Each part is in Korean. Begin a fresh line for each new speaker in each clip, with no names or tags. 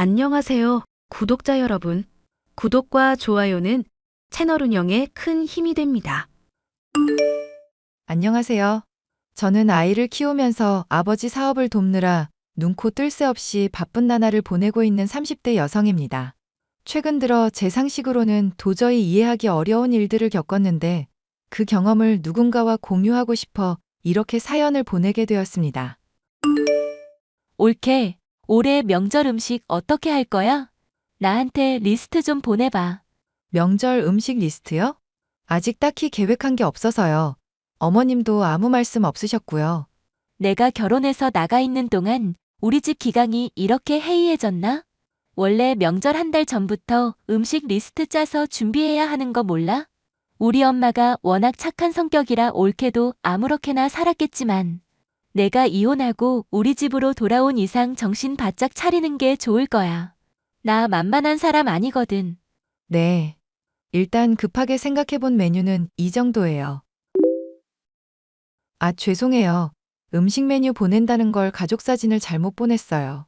안녕하세요, 구독자 여러분. 구독과 좋아요는 채널 운영에 큰 힘이 됩니다.
안녕하세요. 저는 아이를 키우면서 아버지 사업을 돕느라 눈코 뜰 새 없이 바쁜 나날을 보내고 있는 30대 여성입니다. 최근 들어 제 상식으로는 도저히 이해하기 어려운 일들을 겪었는데 그 경험을 누군가와 공유하고 싶어 이렇게 사연을 보내게 되었습니다.
올케, 올해 명절 음식 어떻게 할 거야? 나한테 리스트 좀 보내봐.
명절 음식 리스트요? 아직 딱히 계획한 게 없어서요. 어머님도 아무 말씀 없으셨고요.
내가 결혼해서 나가 있는 동안 우리 집 기강이 이렇게 해이해졌나? 원래 명절 한 달 전부터 음식 리스트 짜서 준비해야 하는 거 몰라? 우리 엄마가 워낙 착한 성격이라 올케도 아무렇게나 살았겠지만 내가 이혼하고 우리 집으로 돌아온 이상 정신 바짝 차리는 게 좋을 거야. 나 만만한 사람 아니거든.
네. 일단 급하게 생각해 본 메뉴는 이 정도예요. 아, 죄송해요. 음식 메뉴 보낸다는 걸 가족 사진을 잘못 보냈어요.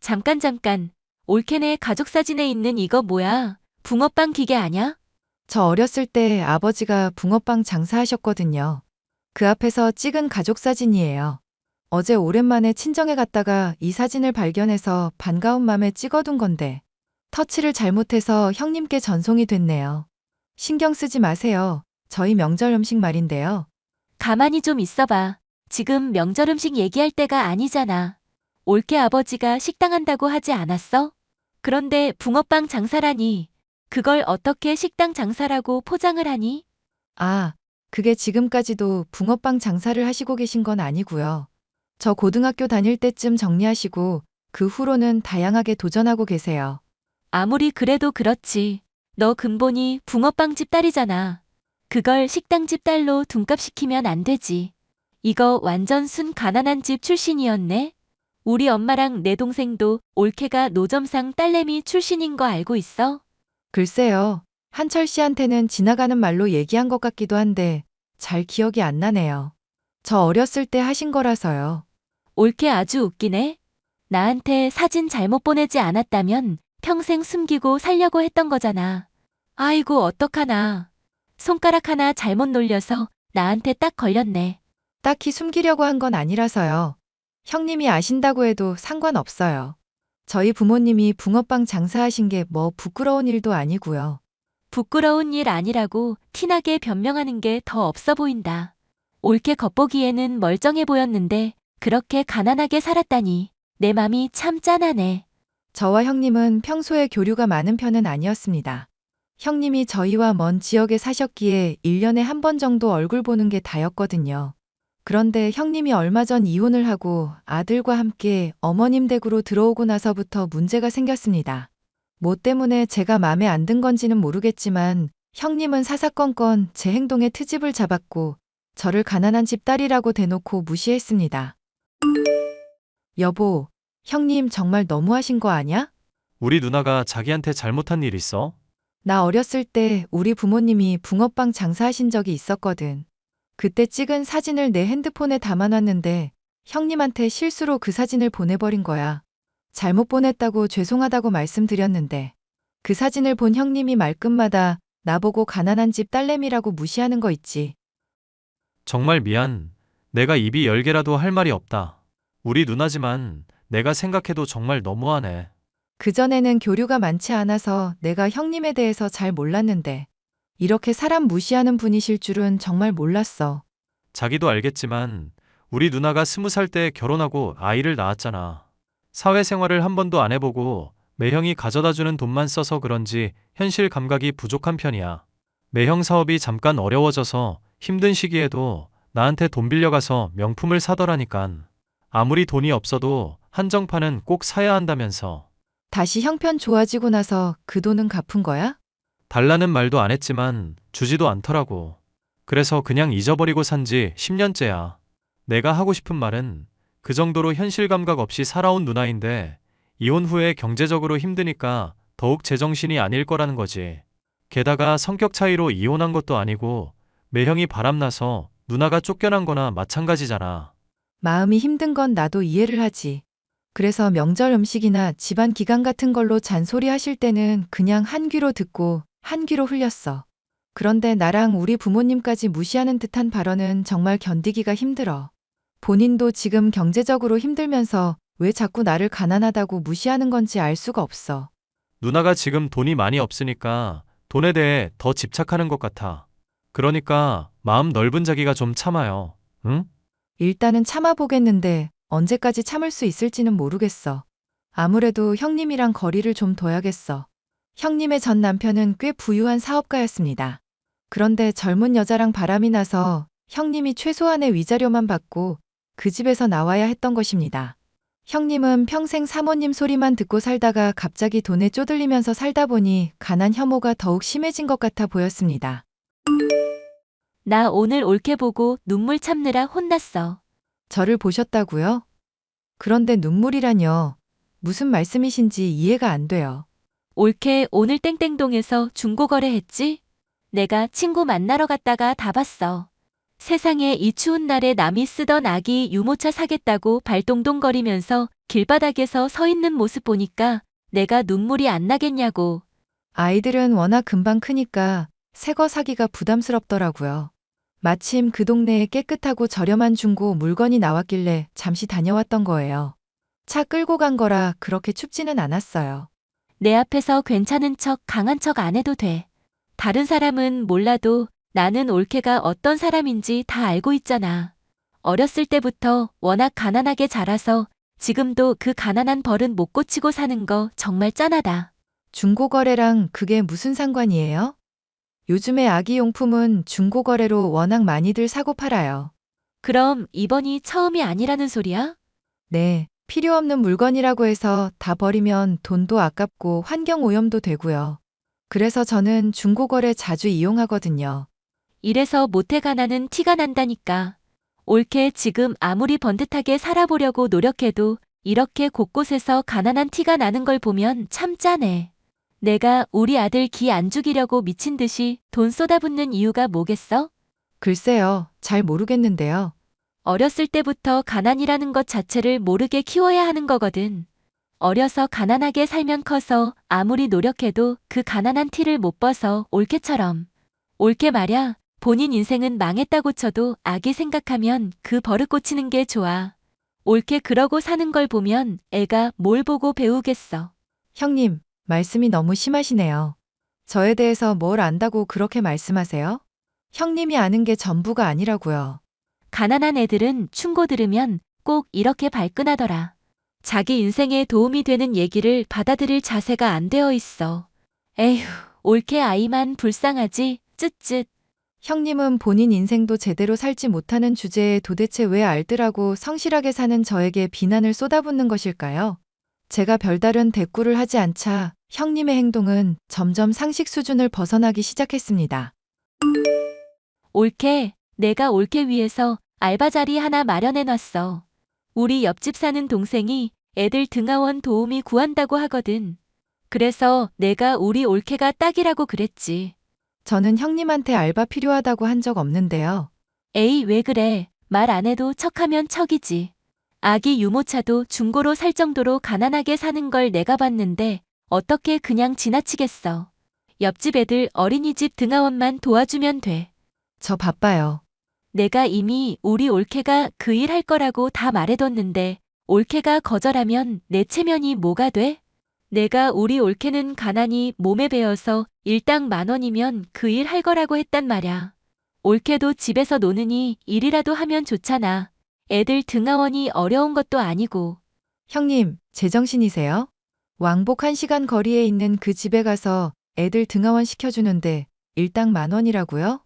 잠깐 잠깐. 올케네 가족 사진에 있는 이거 뭐야? 붕어빵 기계 아냐?
저 어렸을 때 아버지가 붕어빵 장사하셨거든요. 그 앞에서 찍은 가족 사진이에요. 어제 오랜만에 친정에 갔다가 이 사진을 발견해서 반가운 맘에 찍어둔 건데 터치를 잘못해서 형님께 전송이 됐네요. 신경 쓰지 마세요. 저희 명절 음식 말인데요.
가만히 좀 있어봐. 지금 명절 음식 얘기할 때가 아니잖아. 올케 아버지가 식당 한다고 하지 않았어? 그런데 붕어빵 장사라니. 그걸 어떻게 식당 장사라고 포장을 하니?
아, 그게 지금까지도 붕어빵 장사를 하시고 계신 건 아니고요. 저 고등학교 다닐 때쯤 정리하시고 그 후로는 다양하게 도전하고 계세요.
아무리 그래도 그렇지. 너 근본이 붕어빵 집 딸이잖아. 그걸 식당 집 딸로 둔갑시키면 안 되지. 이거 완전 순 가난한 집 출신이었네. 우리 엄마랑 내 동생도 올케가 노점상 딸내미 출신인 거 알고 있어?
글쎄요. 한철 씨한테는 지나가는 말로 얘기한 것 같기도 한데 잘 기억이 안 나네요. 저 어렸을 때 하신 거라서요.
올케 아주 웃기네. 나한테 사진 잘못 보내지 않았다면 평생 숨기고 살려고 했던 거잖아. 아이고, 어떡하나. 손가락 하나 잘못 놀려서 나한테 딱 걸렸네.
딱히 숨기려고 한 건 아니라서요. 형님이 아신다고 해도 상관없어요. 저희 부모님이 붕어빵 장사하신 게 뭐 부끄러운 일도 아니고요.
부끄러운 일 아니라고 티나게 변명하는 게 더 없어 보인다. 올케 겉보기에는 멀쩡해 보였는데 그렇게 가난하게 살았다니 내 맘이 참 짠하네.
저와 형님은 평소에 교류가 많은 편은 아니었습니다. 형님이 저희와 먼 지역에 사셨기에 1년에 한 번 정도 얼굴 보는 게 다였거든요. 그런데 형님이 얼마 전 이혼을 하고 아들과 함께 어머님 댁으로 들어오고 나서부터 문제가 생겼습니다. 뭐 때문에 제가 마음에 안 든 건지는 모르겠지만 형님은 사사건건 제 행동에 트집을 잡았고 저를 가난한 집 딸이라고 대놓고 무시했습니다. 여보, 형님 정말 너무하신 거 아냐?
우리 누나가 자기한테 잘못한 일 있어?
나 어렸을 때 우리 부모님이 붕어빵 장사하신 적이 있었거든. 그때 찍은 사진을 내 핸드폰에 담아놨는데 형님한테 실수로 그 사진을 보내버린 거야. 잘못 보냈다고 죄송하다고 말씀드렸는데 그 사진을 본 형님이 말끝마다 나보고 가난한 집 딸내미라고 무시하는 거 있지.
정말 미안. 내가 입이 열 개라도 할 말이 없다. 우리 누나지만 내가 생각해도 정말 너무하네.
그전에는 교류가 많지 않아서 내가 형님에 대해서 잘 몰랐는데 이렇게 사람 무시하는 분이실 줄은 정말 몰랐어.
자기도 알겠지만 우리 누나가 스무 살 때 결혼하고 아이를 낳았잖아. 사회생활을 한 번도 안 해보고 매형이 가져다 주는 돈만 써서 그런지 현실 감각이 부족한 편이야. 매형 사업이 잠깐 어려워져서 힘든 시기에도 나한테 돈 빌려가서 명품을 사더라니깐. 아무리 돈이 없어도 한정판은 꼭 사야 한다면서.
다시 형편 좋아지고 나서 그 돈은 갚은 거야?
달라는 말도 안 했지만 주지도 않더라고. 그래서 그냥 잊어버리고 산 지 10년째야. 내가 하고 싶은 말은 그 정도로 현실 감각 없이 살아온 누나인데 이혼 후에 경제적으로 힘드니까 더욱 제정신이 아닐 거라는 거지. 게다가 성격 차이로 이혼한 것도 아니고 매형이 바람나서 누나가 쫓겨난 거나 마찬가지잖아.
마음이 힘든 건 나도 이해를 하지. 그래서 명절 음식이나 집안 기간 같은 걸로 잔소리 하실 때는 그냥 한 귀로 듣고 한 귀로 흘렸어. 그런데 나랑 우리 부모님까지 무시하는 듯한 발언은 정말 견디기가 힘들어. 본인도 지금 경제적으로 힘들면서 왜 자꾸 나를 가난하다고 무시하는 건지 알 수가 없어.
누나가 지금 돈이 많이 없으니까 돈에 대해 더 집착하는 것 같아. 그러니까 마음 넓은 자기가 좀 참아요. 응?
일단은 참아보겠는데 언제까지 참을 수 있을지는 모르겠어. 아무래도 형님이랑 거리를 좀 둬야겠어. 형님의 전 남편은 꽤 부유한 사업가였습니다. 그런데 젊은 여자랑 바람이 나서 형님이 최소한의 위자료만 받고 그 집에서 나와야 했던 것입니다. 형님은 평생 사모님 소리만 듣고 살다가 갑자기 돈에 쪼들리면서 살다 보니 가난 혐오가 더욱 심해진 것 같아 보였습니다.
나 오늘 올케 보고 눈물 참느라 혼났어.
저를 보셨다고요? 그런데 눈물이라뇨. 무슨 말씀이신지 이해가 안 돼요.
올케 오늘 땡땡동에서 중고 거래했지? 내가 친구 만나러 갔다가 다 봤어. 세상에 이 추운 날에 남이 쓰던 아기 유모차 사겠다고 발동동거리면서 길바닥에서 서 있는 모습 보니까 내가 눈물이 안 나겠냐고.
아이들은 워낙 금방 크니까 새 거 사기가 부담스럽더라고요. 마침 그 동네에 깨끗하고 저렴한 중고 물건이 나왔길래 잠시 다녀왔던 거예요. 차 끌고 간 거라 그렇게 춥지는 않았어요.
내 앞에서 괜찮은 척 강한 척 안 해도 돼. 다른 사람은 몰라도 나는 올케가 어떤 사람인지 다 알고 있잖아. 어렸을 때부터 워낙 가난하게 자라서 지금도 그 가난한 벌은 못 고치고 사는 거 정말 짠하다.
중고거래랑 그게 무슨 상관이에요? 요즘에 아기 용품은 중고거래로 워낙 많이들 사고 팔아요.
그럼 이번이 처음이 아니라는 소리야?
네, 필요 없는 물건이라고 해서 다 버리면 돈도 아깝고 환경 오염도 되고요. 그래서 저는 중고거래 자주 이용하거든요.
이래서 못해 가나는 티가 난다니까. 올케 지금 아무리 번듯하게 살아보려고 노력해도 이렇게 곳곳에서 가난한 티가 나는 걸 보면 참 짠해. 내가 우리 아들 기 안 죽이려고 미친 듯이 돈 쏟아붓는 이유가 뭐겠어?
글쎄요, 잘 모르겠는데요.
어렸을 때부터 가난이라는 것 자체를 모르게 키워야 하는 거거든. 어려서 가난하게 살면 커서 아무리 노력해도 그 가난한 티를 못 벗어 올케처럼. 올케 말야, 본인 인생은 망했다고 쳐도 아기 생각하면 그 버릇 고치는 게 좋아. 올케 그러고 사는 걸 보면 애가 뭘 보고 배우겠어.
형님, 말씀이 너무 심하시네요. 저에 대해서 뭘 안다고 그렇게 말씀하세요? 형님이 아는 게 전부가 아니라고요.
가난한 애들은 충고 들으면 꼭 이렇게 발끈하더라. 자기 인생에 도움이 되는 얘기를 받아들일 자세가 안 되어 있어. 에휴, 올케 아이만 불쌍하지, 쯧쯧.
형님은 본인 인생도 제대로 살지 못하는 주제에 도대체 왜 알뜰하고 성실하게 사는 저에게 비난을 쏟아붓는 것일까요? 제가 별다른 대꾸를 하지 않자 형님의 행동은 점점 상식 수준을 벗어나기 시작했습니다.
올케, 내가 올케 위해서 알바 자리 하나 마련해 놨어. 우리 옆집 사는 동생이 애들 등하원 도우미 구한다고 하거든. 그래서 내가 우리 올케가 딱이라고 그랬지.
저는 형님한테 알바 필요하다고 한 적 없는데요.
에이, 왜 그래. 말 안 해도 척하면 척이지. 아기 유모차도 중고로 살 정도로 가난하게 사는 걸 내가 봤는데 어떻게 그냥 지나치겠어. 옆집 애들 어린이집 등하원만 도와주면 돼.
저 바빠요.
내가 이미 우리 올케가 그 일 할 거라고 다 말해뒀는데 올케가 거절하면 내 체면이 뭐가 돼? 내가 우리 올케는 가난이 몸에 배어서 일당 만 원이면 그 일 할 거라고 했단 말야. 올케도 집에서 노느니 일이라도 하면 좋잖아. 애들 등하원이 어려운 것도 아니고.
형님, 제정신이세요? 왕복 1시간 거리에 있는 그 집에 가서 애들 등하원 시켜주는데 일당 만 원이라고요?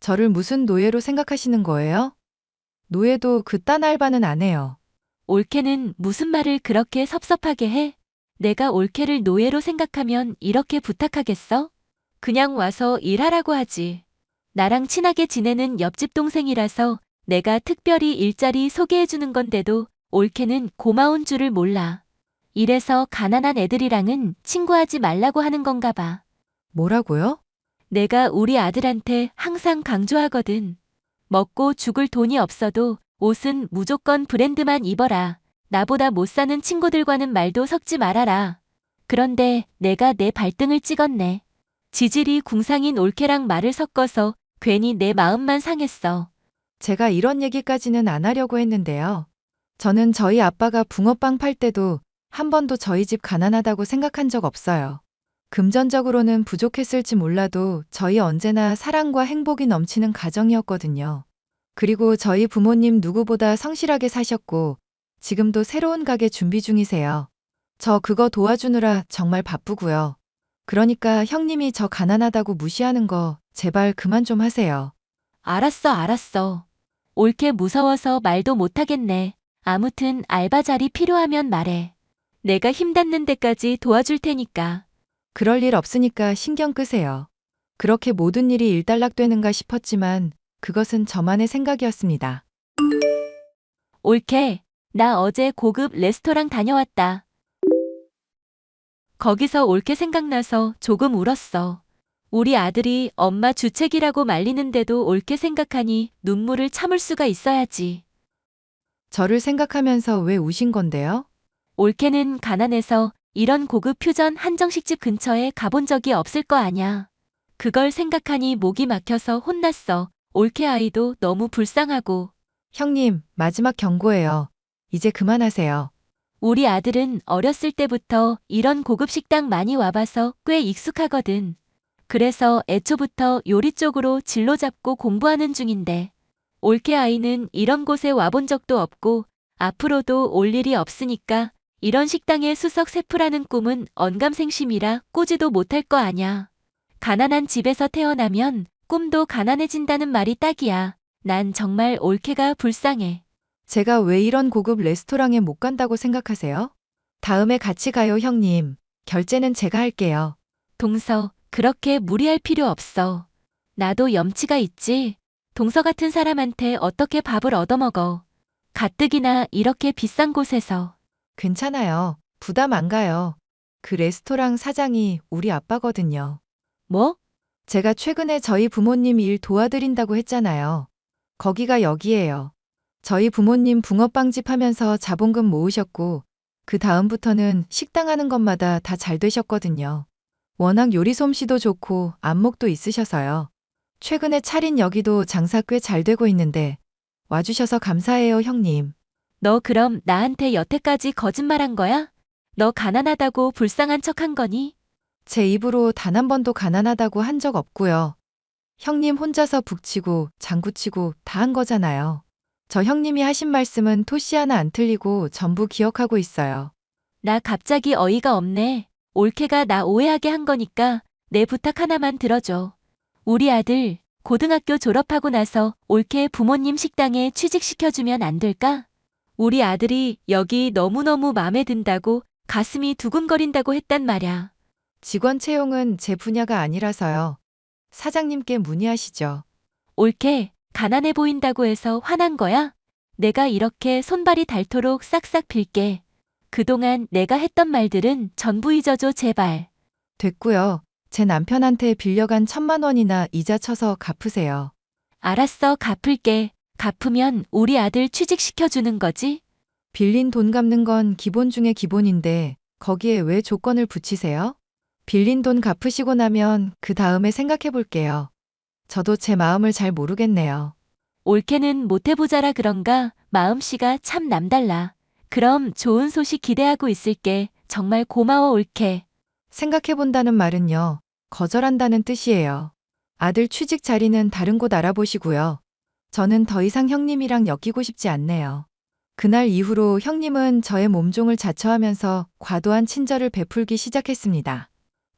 저를 무슨 노예로 생각하시는 거예요? 노예도 그딴 알바는 안 해요.
올케는 무슨 말을 그렇게 섭섭하게 해? 내가 올케를 노예로 생각하면 이렇게 부탁하겠어? 그냥 와서 일하라고 하지. 나랑 친하게 지내는 옆집 동생이라서 내가 특별히 일자리 소개해주는 건데도 올케는 고마운 줄을 몰라. 이래서 가난한 애들이랑은 친구하지 말라고 하는 건가 봐.
뭐라고요?
내가 우리 아들한테 항상 강조하거든. 먹고 죽을 돈이 없어도 옷은 무조건 브랜드만 입어라. 나보다 못 사는 친구들과는 말도 섞지 말아라. 그런데 내가 내 발등을 찍었네. 지질이 궁상인 올케랑 말을 섞어서 괜히 내 마음만 상했어.
제가 이런 얘기까지는 안 하려고 했는데요. 저는 저희 아빠가 붕어빵 팔 때도 한 번도 저희 집 가난하다고 생각한 적 없어요. 금전적으로는 부족했을지 몰라도 저희 언제나 사랑과 행복이 넘치는 가정이었거든요. 그리고 저희 부모님 누구보다 성실하게 사셨고 지금도 새로운 가게 준비 중이세요. 저 그거 도와주느라 정말 바쁘고요. 그러니까 형님이 저 가난하다고 무시하는 거 제발 그만 좀 하세요.
알았어, 알았어. 옳게 무서워서 말도 못하겠네. 아무튼 알바 자리 필요하면 말해. 내가 힘 닿는 데까지 도와줄 테니까.
그럴 일 없으니까 신경 끄세요. 그렇게 모든 일이 일단락되는가 싶었지만 그것은 저만의 생각이었습니다.
옳게. 나 어제 고급 레스토랑 다녀왔다. 거기서 옳게 생각나서 조금 울었어. 우리 아들이 엄마 주책이라고 말리는데도 옳게 생각하니 눈물을 참을 수가 있어야지.
저를 생각하면서 왜 우신 건데요?
올케는 가난해서 이런 고급 퓨전 한정식집 근처에 가본 적이 없을 거 아냐. 그걸 생각하니 목이 막혀서 혼났어. 올케 아이도 너무 불쌍하고.
형님, 마지막 경고예요. 이제 그만하세요.
우리 아들은 어렸을 때부터 이런 고급 식당 많이 와봐서 꽤 익숙하거든. 그래서 애초부터 요리 쪽으로 진로 잡고 공부하는 중인데. 올케 아이는 이런 곳에 와본 적도 없고 앞으로도 올 일이 없으니까 이런 식당의 수석 셰프라는 꿈은 언감생심이라 꾸지도 못할 거 아냐. 가난한 집에서 태어나면 꿈도 가난해진다는 말이 딱이야. 난 정말 올케가 불쌍해.
제가 왜 이런 고급 레스토랑에 못 간다고 생각하세요? 다음에 같이 가요, 형님. 결제는 제가 할게요.
동서, 그렇게 무리할 필요 없어. 나도 염치가 있지. 동서 같은 사람한테 어떻게 밥을 얻어먹어. 가뜩이나 이렇게 비싼 곳에서.
괜찮아요. 부담 안 가요. 그 레스토랑 사장이 우리 아빠거든요.
뭐?
제가 최근에 저희 부모님 일 도와드린다고 했잖아요. 거기가 여기예요. 저희 부모님 붕어빵집 하면서 자본금 모으셨고, 그 다음부터는 식당 하는 것마다 다 잘 되셨거든요. 워낙 요리 솜씨도 좋고 안목도 있으셔서요. 최근에 차린 여기도 장사 꽤 잘 되고 있는데, 와주셔서 감사해요, 형님.
너 그럼 나한테 여태까지 거짓말한 거야? 너 가난하다고 불쌍한 척 한 거니?
제 입으로 단 한 번도 가난하다고 한 적 없고요. 형님 혼자서 북치고 장구치고 다 한 거잖아요. 저 형님이 하신 말씀은 토시 하나 안 틀리고 전부 기억하고 있어요.
나 갑자기 어이가 없네. 올케가 나 오해하게 한 거니까 내 부탁 하나만 들어줘. 우리 아들 고등학교 졸업하고 나서 올케 부모님 식당에 취직시켜주면 안 될까? 우리 아들이 여기 너무너무 마음에 든다고 가슴이 두근거린다고 했단 말야.
직원 채용은 제 분야가 아니라서요. 사장님께 문의하시죠.
올케 가난해 보인다고 해서 화난 거야? 내가 이렇게 손발이 닳도록 싹싹 빌게. 그동안 내가 했던 말들은 전부 잊어줘 제발.
됐고요. 제 남편한테 빌려간 천만 원이나 이자 쳐서 갚으세요.
알았어 갚을게. 갚으면 우리 아들 취직시켜주는 거지?
빌린 돈 갚는 건 기본 중에 기본인데 거기에 왜 조건을 붙이세요? 빌린 돈 갚으시고 나면 그 다음에 생각해 볼게요. 저도 제 마음을 잘 모르겠네요.
올케는 못해보자라 그런가 마음씨가 참 남달라. 그럼 좋은 소식 기대하고 있을게. 정말 고마워 올케.
생각해 본다는 말은요. 거절한다는 뜻이에요. 아들 취직 자리는 다른 곳 알아보시고요. 저는 더 이상 형님이랑 엮이고 싶지 않네요. 그날 이후로 형님은 저의 몸종을 자처하면서 과도한 친절을 베풀기 시작했습니다.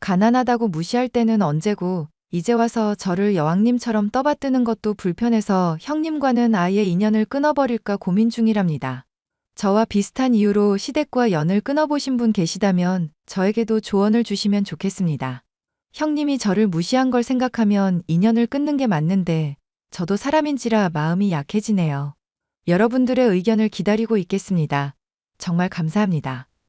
가난하다고 무시할 때는 언제고 이제 와서 저를 여왕님처럼 떠받드는 것도 불편해서 형님과는 아예 인연을 끊어버릴까 고민 중이랍니다. 저와 비슷한 이유로 시댁과 연을 끊어보신 분 계시다면 저에게도 조언을 주시면 좋겠습니다. 형님이 저를 무시한 걸 생각하면 인연을 끊는 게 맞는데 저도 사람인지라 마음이 약해지네요. 여러분들의 의견을 기다리고 있겠습니다. 정말 감사합니다.